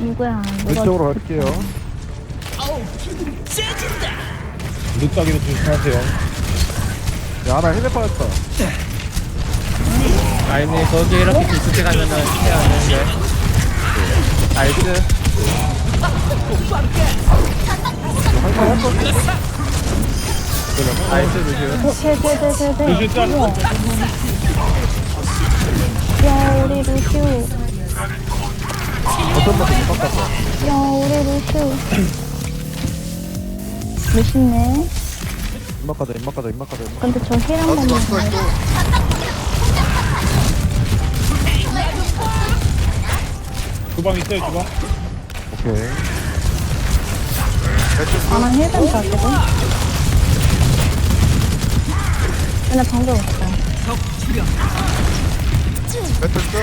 누구야? 누가 왼쪽으로 갈게요. 늦가기도 조심하세요. 야, 하나 헬멧 받았다. 아니 거기 이렇게 깊숙이 가면은 피해 안 되는데 나이스 나이스 루시우 짤. 야 우리 루시우. 어떤 분이 못 바꿨어. 야 우리 루시우. 멋있네. 입막 가자, 입막 가자, 입막 가자, 입막 근데 저 힐한 번만 봐요. 주방 있어요, 주방? 오케이. 아마 힐좀 가지고. 근데 방금 없어. 뱉었어?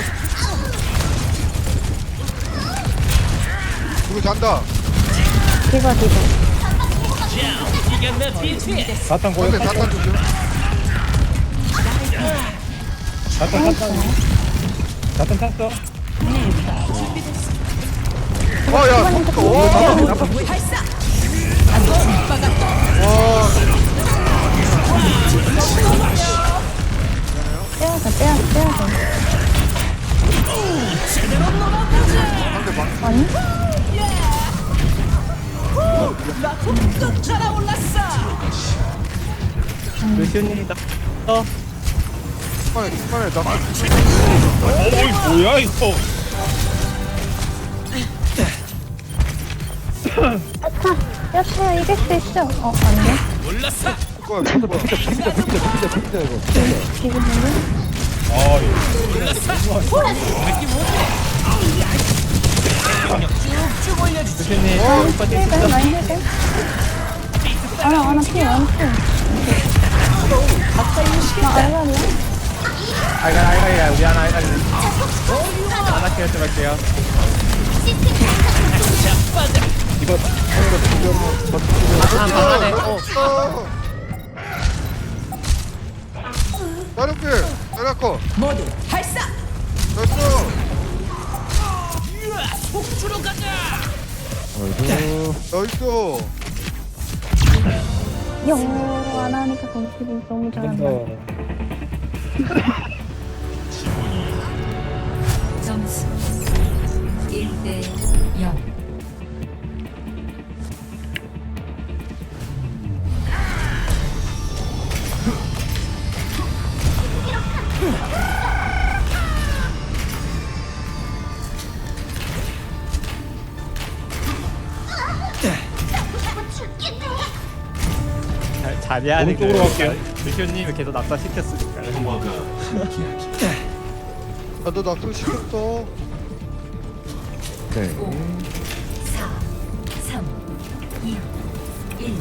누구 잔다? 디바 디바. 사탄 근데 고였다. 잔다 주죠? 사탄 탔다. 사탄 탔어. 어, 야, 속 루시우님이다 어 중간에, 중간에 나. 어이, 뭐야, 이거. 아차! 야차 이길 수 있어. 어 아니네. 뭐야, 뭐야. 비비자, 비비자, 비비자, 비비자, 비비자, 이거. 지금 보면 아, 이거. 루시우님 어, 빠질 수 있어. 아나 아나 피 아나 피. 알갈 알갈이야 우리 하나 알갈이 하나 키워 좀 할게요 이거, 아 방안에 어 어. 다른필, 다라코. 모두 발사. 됐어. 어이구. 나이스. 영어로 안 하니까 검색이 너무 잘한다. 어. 점수 1대 0 자리하는 오른쪽으로 갈게요. 루시우님을 계속 낙사시켰으니까 나도 낙서 시켰어. 오케이. 4 3 2 1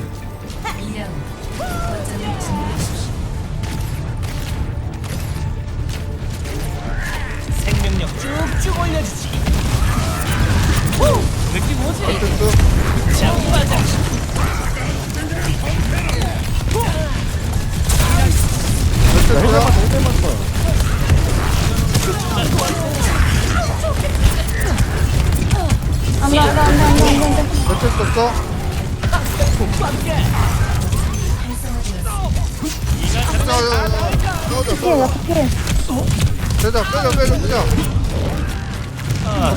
2라운드 거점을 진입하십시오 생명력 쭉쭉 올려주지. 후! 느낌 오지? 됐어. 장바 닥. 됐어. 안돼 안돼 안돼 안돼 안돼. 됐어. 자, 자, 자, 넣어줘, 피해. 옆에 피해. 빼자, 빼자, 빼자, 빼자.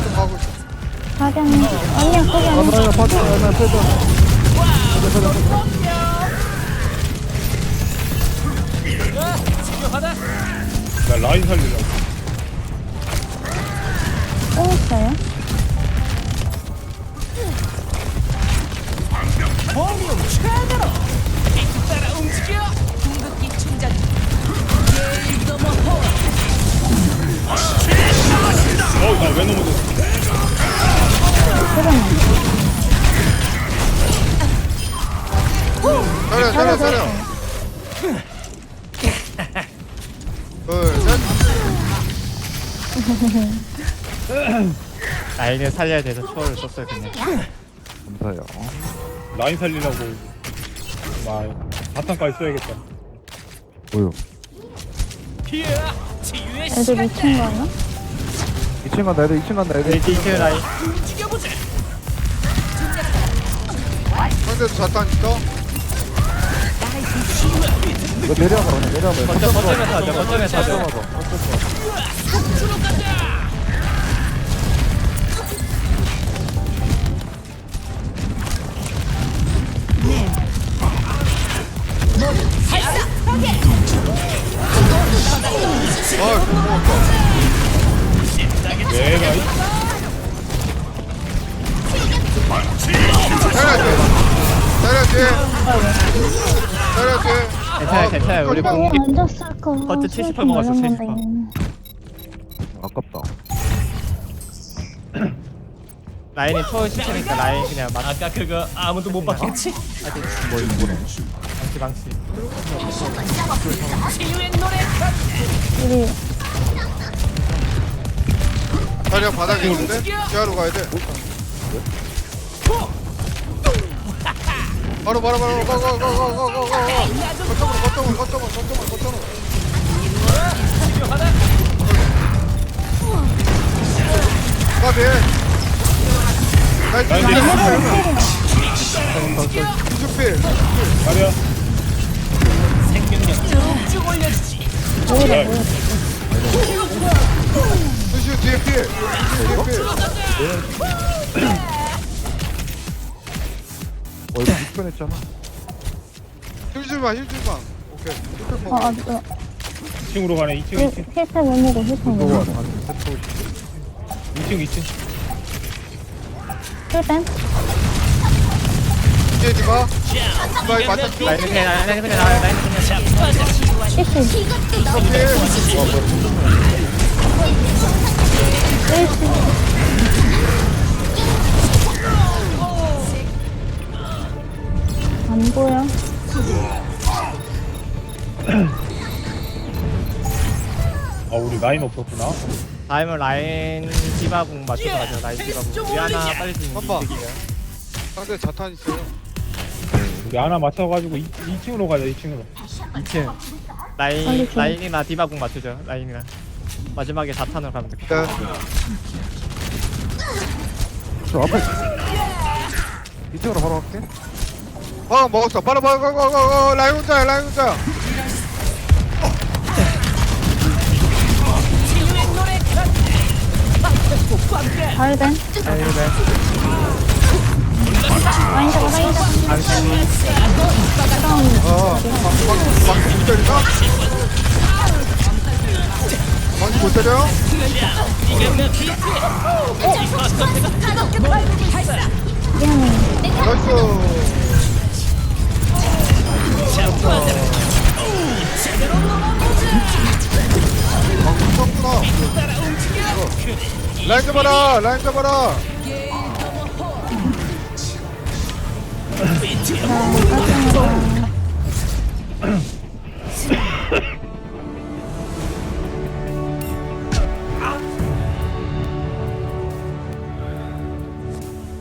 좀 가고 있어. 아니야. 아니야 거기 아, 아니야. 나, 나, 받아, 나, 나, 빼자. 중요 나 라인 살리려고. 또 있어요? 볼륨 최대로. 빅 따라 움직여. 궁극기 충전. 게임 넘어. 어, 나왜 넘어졌어? 차려, 차려, 차려. 라인을 살려야 돼서 초월을 썼어요 그냥 감사해요. 라인 살리려고. 나 사탄까지 써야겠다. 뭐요? 애들. 미친 거 아니야? 2층 간다 애들 2층 간다 애들 1층 2층 라인 움직여보자. 상대도 자탄 있어? 이거 내려가 그냥 내려가 거점 거점에 타죠 거점에 타죠 주로 괜찮아요 괜찮아요 우리 어, 공기 먼저 쓸거 버튼 70% 먹었어, 70%. 아깝다 라인이 초월 시키니까 라인 그냥 막 아까 그거 아무도 못 봤겠지? 뭐 방치 방치. 우리 자리야 바닥에 있는데? 지하로 가야 돼 바로 바로 바로 고고고고고고고. 거점으로 거점으로 거점으로 거점으로 거점으로. 치료하다. 가비. 나 이제 나이스. 이수필. 가려. 뭐래 수슈 뒤에 필. 뒤에 필 어 이거 불편했잖아. 힐줄만 힐줄만 오케이. 어, 아, 어, 2층으로 가네. 2층 2층. 힐팩 못 먹어 힐팩 못 먹어 한 세트 2층 2층. 힐뱀 뒤에 디바 디바에 맞다. 라인 그냥 라인 그냥 라인 라인 그냥 일시 필 일시 라인 없었구나. 다음은 라인 디바궁 맞춰서 가죠. 라인 디바궁. 우리 하나 빨리 좀 한번. 움직이게요. 상대 자탄 있어요? 우리 하나 맞춰가지고 2, 2층으로 가자 2층으로. 2층. 빨리 라인 좀. 라인이나 디바궁 맞추죠 라인이나. 마지막에 자탄으로 가면 돼 네. 저 앞에 2층으로 바로 갈게. 방 먹었어. 바로 바로 바로 바로 바로 라인 혼자야 라인 혼자 라인 네 라인 잡아 라인 잡아 어 방금 방금 못 때리나? 방금 못 때려? 미안해 나이스 라인 잡아라 라인 잡아라.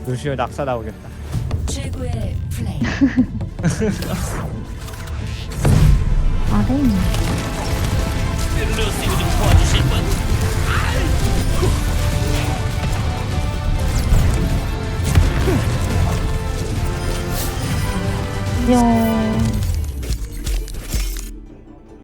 루시오 낙사 나오겠다. 최고의 플레이. 아래 있네 用